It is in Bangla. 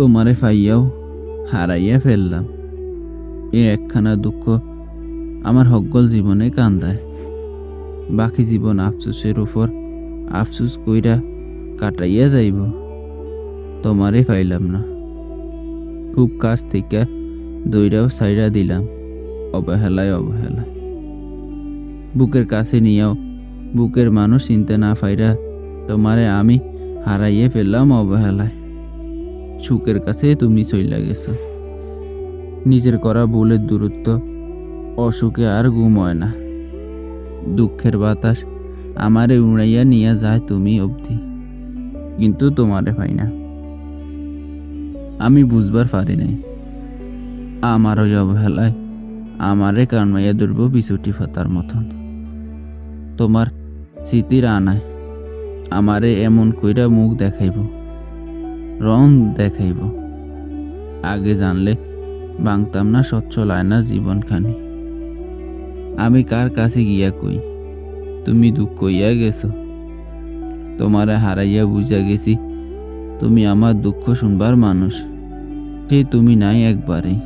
তোমারে ফাইয়াও হারাইয়া ফেললাম। এ একখানা দুঃখ আমার হকগল জীবনে কান্দায়। বাকি জীবন আফসোসের উপর আফসোস কইরা কাটাইয়া যাইব। তোমারে পাইলাম না। খুব কাছ থেকে দইরাও সাইরা দিলাম, অবহেলায় অবহেলায়। বুকের কাছে নিয়েও বুকের মানুষ চিনতে না পাইরা তোমারে আমি হারাইয়ে ফেললাম অবহেলায়। সুখের কাছে তুমি চইলা গেছো। নিজের করা ভুলের দূরত্ব, অসুখে আর ঘুম হয় না। দুঃখের বাতাস আমারে উড়াইয়া নিয়ে যায় তুমি অবধি, কিন্তু তোমারে পাই না। আমি বুঝবার পারি নাই। আমার ওই অবহেলায় আমারে কানমাইয়া ধরব বিছুটি ফাতার মতন। তোমার স্মৃতির আনায় আমারে এমন কইরা মুখ দেখাইব। রং দেখাইব। আগে জানলে বাংতাম না সচ্ছল আয়না জীবনখানি। আমি কার কাছে গিয়া কই? তুমি দুঃখ কইয়া গেছো। তোমারে হারাইয়া বুঝা গেছি, তুমি আমার দুঃখ শুনবার মানুষ। সে তুমি নাই একবারেই।